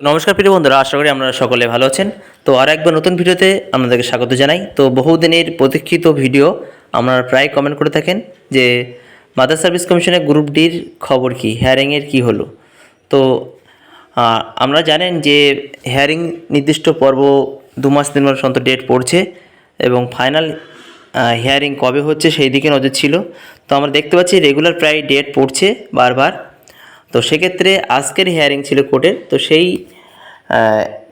নমস্কার প্রিয় বন্ধুরা, আশা করি আপনারা সকলে ভালো আছেন। তো আর একবার নতুন ভিডিওতে আপনাদেরকে স্বাগত জানাই। তো বহুদিনের প্রতীক্ষিত ভিডিও আপনারা প্রায় কমেন্ট করে থাকেন যে মাদার সার্ভিস কমিশনের গ্রুপ ডির খবর কি? হেয়ারিংয়ের কি হলো? তো আমরা জানেন যে হেয়ারিং নির্দিষ্ট পর্ব দু মাস, তিন মাস অন্তর ডেট পড়ছে এবং ফাইনাল হিয়ারিং কবে হচ্ছে সেই দিকে নজর ছিল। তো আমরা দেখতে পাচ্ছি রেগুলার প্রায় ডেট পড়ছে বারবার। তো সেক্ষেত্রে আজকের হিয়ারিং ছিল কোর্টের তো সেই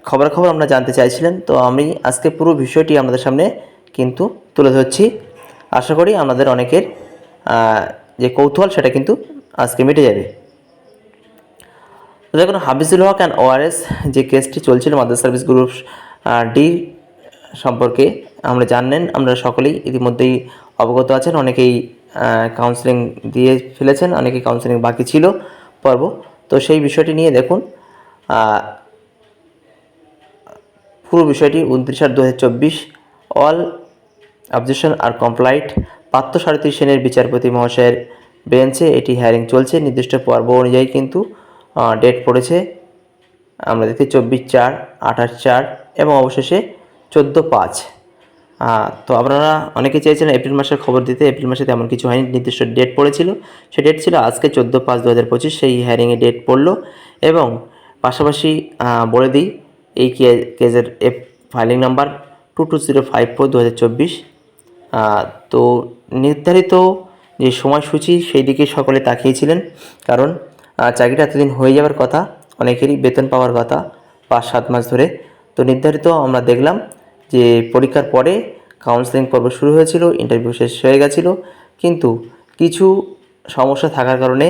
খবরাখবর আমরা জানতে চাইছিলেন তো আমি আজকে পুরো বিষয়টি আপনাদের সামনে কিন্তু তুলে ধরছি। আশা করি আমাদের অনেকের যে কৌতূহল সেটা কিন্তু আজকে মিটে যাবে। দেখুন, হাফিজুল হক অ্যান্ড ওআরএস যে কেসটি চলছিল মাদার সার্ভিস গ্রুপ ডি সম্পর্কে আমরা জানেন আমরা সকলেই ইতিমধ্যেই অবগত আছেন। অনেকেই কাউন্সিলিং দিয়ে ফেলেছেন, অনেকেই কাউন্সিলিং বাকি ছিল। পর্ব। তো সেই বিষয়টি নিয়ে দেখুন পুরো বিষয়টি উনত্রিশ আট দু অল অবজেকশন আর কমপ্লাইট পাত্র সারথী সেনের বিচারপতি মহাশয়ের বেঞ্চে এটি হ্যারিং চলছে। নির্দিষ্ট পর্ব অনুযায়ী কিন্তু ডেট পড়েছে, আমরা দেখি চব্বিশ চার, আঠাশ চার এবং অবশেষে চোদ্দ পাঁচ। তো আপনারা অনেকে চেয়েছিলেন এপ্রিল মাসের খবর দিতে। এপ্রিল মাসে তেমন কিছু হয়নি, নির্দিষ্ট ডেট পড়েছিল। সে ডেট ছিল আজকে চোদ্দ পাঁচ দু হাজার পঁচিশ, সেই হ্যারিংয়ে ডেট পড়ল এবং পাশাপাশি বলে দিই, এই কেজের F filing number two two zero five four দু হাজার চব্বিশ তো নির্ধারিত যে সময়সূচি সেই দিকে সকলে তাকিয়েছিলেন কারণ চাকরিটা এতদিন হয়ে যাওয়ার কথা, অনেকেরই বেতন পাওয়ার কথা, পাঁচ সাত মাস ধরে। তো নির্ধারিত আমরা দেখলাম যে পরীক্ষার পরে কাউন্সেলিং পর্ব শুরু হয়েছিল ইন্টারভিউ শেষ হয়ে গেছিল, কিন্তু কিছু সমস্যা থাকার কারণে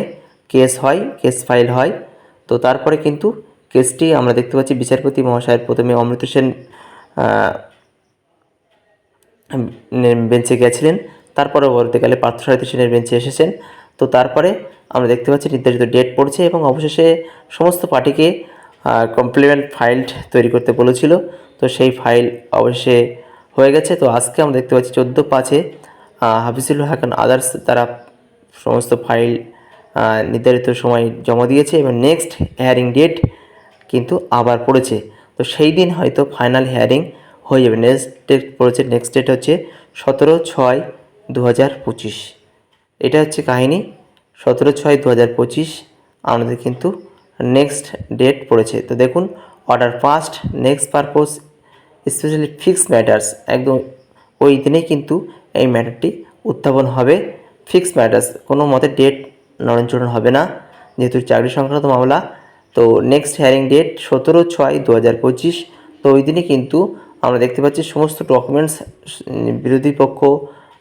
কেস হয় কেস ফাইল হয়। তো তারপরে কিন্তু কেসটি আমরা দেখতে পাচ্ছি বিচারপতি মহাশয়ের প্রথমে অমৃত সেন বেঞ্চে গেছিলেন। তার পরবর্তীকালে পার্থসারথী সেনের বেঞ্চে এসেছেন। তো তারপরে আমরা দেখতে পাচ্ছি নির্ধারিত ডেট পড়ছে এবং অবশেষে সমস্ত পার্টিকে কমপ্লিমেন্ট ফাইল তৈরি করতে বলেছিল। তো সেই ফাইল অবশেষে হয়ে গেছে। তো আজকে আমরা দেখতে পাচ্ছি চোদ্দ পাঁচে হাফিজুল হাকান আদার্স তারা সমস্ত ফাইল নির্ধারিত সময় জমা দিয়েছে এবং নেক্সট হেয়ারিং ডেট কিন্তু আবার পড়েছে। তো সেই দিন হয়তো ফাইনাল হেয়ারিং হয়ে যাবে। নেক্সট ডেট পড়েছে নেক্সট ডেট হচ্ছে সতেরো ছয় দু হাজার পঁচিশ। এটা হচ্ছে কাহিনী। সতেরো ছয় দু হাজার পঁচিশ। আমাদের কিন্তু নেক্সট ডেট পড়েছে। তো দেখুন order passed next purpose specially fixed matters একদম ওই দিনেই কিন্তু এই ম্যাটারটি উত্থাপন হবে। ফিক্সড ম্যাটার্স কোনো মতে ডেট নড়নচড়ন হবে না, যেহেতু চাকরি সংক্রান্ত মামলা। তো নেক্সট হিয়ারিং ডেট সতেরো ছয় দু হাজার পঁচিশ। তো ওই দিনে কিন্তু আমরা দেখতে পাচ্ছি সমস্ত ডকুমেন্টস বিরোধী পক্ষ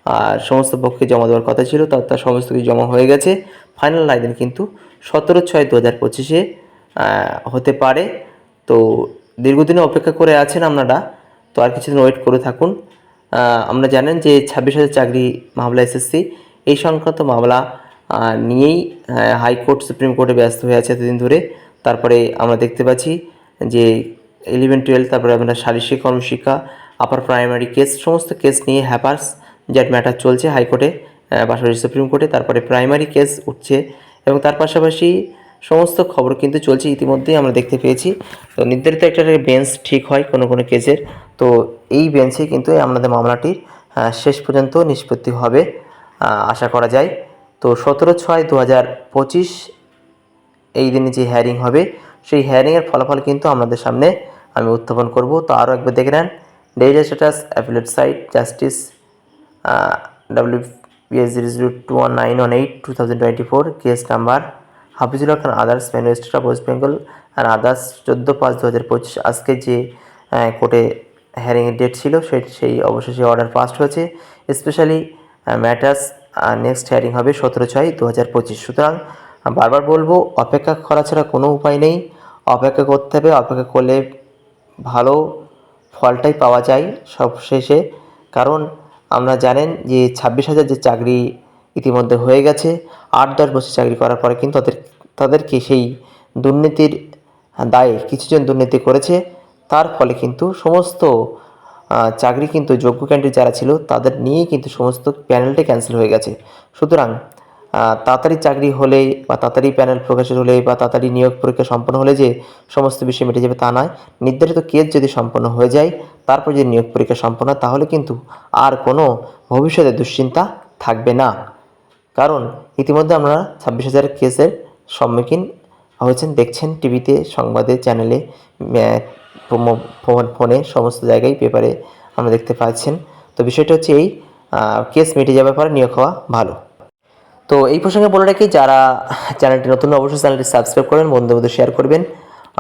আর সমস্ত পক্ষে জমা দেওয়ার কথা ছিল তার তার সমস্ত কিছু জমা হয়ে গেছে। ফাইনাল আইদিন কিন্তু সতেরো ছয় দু হাজার পঁচিশে হতে পারে। তো দীর্ঘদিনে অপেক্ষা করে আছেন আপনারা, তো আর কিছুদিন ওয়েট করে থাকুন। আমরা জানেন যে ছাব্বিশ হাজার চাকরি মামলা এসএসসি, এই সংক্রান্ত মামলা নিয়েই হাইকোর্ট, সুপ্রিম কোর্টে ব্যস্ত হয়ে আছে এতদিন ধরে। তারপরে আমরা দেখতে পাচ্ছি যে ইলেভেন টুয়েলভ তারপরে আমরা শারীরিক কর্মশিক্ষা আপার প্রাইমারি কেস সমস্ত কেস নিয়ে হ্যাপার্স জ্যাট ম্যাটার চলছে হাইকোর্টে পাশাপাশি সুপ্রিম কোর্টে তারপরে প্রাইমারি কেস উঠছে এবং তার পাশাপাশি সমস্ত খবর কিন্তু চলছে ইতিমধ্যেই আমরা দেখতে পেয়েছি। তো নির্ধারিত একটা বেঞ্চ ঠিক হয় কোনো কোনো কেসের তো এই বেঞ্চে কিন্তু আমাদের মামলাটির শেষ পর্যন্ত নিষ্পত্তি হবে আশা করা যায়। তো সতেরো ছয় দু হাজার পঁচিশ এই দিনে যে হ্যারিং হবে, সেই হ্যারিংয়ের ফলাফল কিন্তু আমাদের সামনে আমি উত্থাপন করব। তো আরও একবার দেখে নেন daily status appellate side justice W PS zero zero two one nine one eight two thousand twenty four case number Hafizul Haque others ম্যানু state of West Bengal আর আদার্স চোদ্দ পাঁচ দু হাজার পঁচিশ। আজকে যে কোর্টে হ্যারিংয়ের ডেট ছিল, সেই সেই অবশেষে অর্ডার পাস্ট হয়েছে। স্পেশালি ম্যাটার্স নেক্সট হ্যারিং হবে সতেরো ছয় দু হাজার পঁচিশ। সুতরাং বারবার বলব, অপেক্ষা করা ছাড়া কোনো উপায় নেই। অপেক্ষা করতে হবে, অপেক্ষা করলে ভালো ফলটাই পাওয়া যায় সব শেষে কারণ আমরা জানেন যে ছাব্বিশ হাজার যে চাকরি ইতিমধ্যে হয়ে গেছে, আট দশ বছর চাকরি করার পরে কিন্তু তাদের, তাদেরকে সেই দুর্নীতির দায়ে কিছুজন দুর্নীতি করেছে। তার ফলে কিন্তু সমস্ত চাকরি কিন্তু যোগ্য ক্যান্ডিডেট যারা ছিল তাদের নিয়েই কিন্তু সমস্ত প্যানেলটি ক্যান্সেল হয়ে গেছে। সুতরাং তাড়াতাড়ি চাকরি হলেই বা তাড়াতাড়ি প্যানেল প্রকাশের হলে বা তাড়াতাড়ি নিয়োগ পরীক্ষা সম্পন্ন হলে যে সমস্ত বিষয় মিটে যাবে তা নয়। নির্ধারিত কেস যদি সম্পন্ন হয়ে যায়, তারপর যদি নিয়োগ পরীক্ষা সম্পন্ন হয়, তাহলে কিন্তু আর কোনো ভবিষ্যতে দুশ্চিন্তা থাকবে না। কারণ ইতিমধ্যে আমরা ছাব্বিশ হাজার কেসের সম্মুখীন হয়েছেন, দেখছেন টিভিতে, সংবাদে চ্যানেলে ফোনে, সমস্ত জায়গায় পেপারে আমরা দেখতে পাচ্ছেন। তো বিষয়টা হচ্ছে এই কেস মিটে যাওয়ার পরে নিয়োগ হওয়া ভালো। তো এই প্রসঙ্গে বলে রাখি, যারা চ্যানেলটি নতুন, অবশ্যই চ্যানেলটি সাবস্ক্রাইব করবেন বন্ধু বন্ধু শেয়ার করবেন।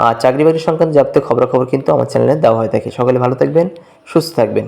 আর চাকরি বাকরি সংক্রান্ত যাবতীয় খবরাখবর কিন্তু আমার চ্যানেলে দেওয়া হয়ে থাকে। সকলে ভালো থাকবেন, সুস্থ থাকবেন।